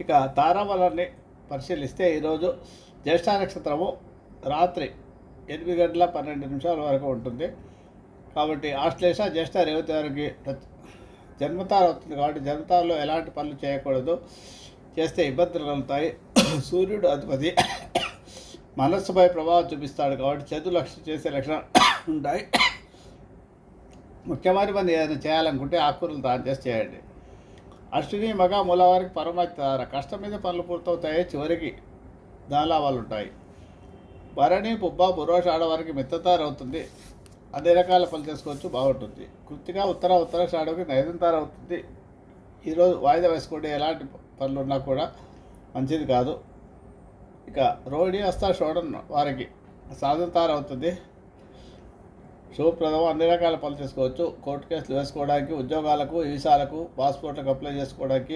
ఇక తారాబలాన్ని పరిశీలిస్తే ఈరోజు జ్యేష్ఠ నక్షత్రము రాత్రి ఎనిమిది గంటల పన్నెండు నిమిషాల వరకు ఉంటుంది. కాబట్టి ఆశ్లేష జ్యేష్ఠ రేవతి వారికి ప్రతి- జన్మతార అవుతుంది. కాబట్టి జన్మతారలో ఎలాంటి పనులు చేయకూడదు. చేస్తే ఇబ్బందులు కలుగుతాయి. సూర్యుడు అధిపతి. మనస్సుపై ప్రభావం చూపిస్తాడు. కాబట్టి చదువు లక్ష్యం చేసే లక్షణాలు ఉంటాయి. ముఖ్యమైన పని ఏదైనా చేయాలనుకుంటే ఆకుకూరలు దాని చేసి చేయండి. అశ్విని మగ మూలవారికి పరమాచార కష్టం మీద పనులు పూర్తవుతాయి చివరికి దాలాభాలు ఉంటాయి భరణి పుబ్బ పురోష ఆడవారికి మిత్తతారవుతుంది అన్ని రకాల పనులు చేసుకోవచ్చు బాగుంటుంది. కృతిగా ఉత్తర ఉత్తరాషాఢకి నైదంతార అవుతుంది. ఈరోజు వాయిదా వేసుకోండి ఎలాంటి పనులు ఉన్నా కూడా మంచిది కాదు. ఇక రోహిణి హస్త షోడన్ వారికి సాధంతార అవుతుంది. శుభప్రదం. అన్ని రకాల పనులు చేసుకోవచ్చు. కోర్టు కేసులు వేసుకోవడానికి ఉద్యోగాలకు వీసాలకు పాస్పోర్ట్లకు అప్లై చేసుకోవడానికి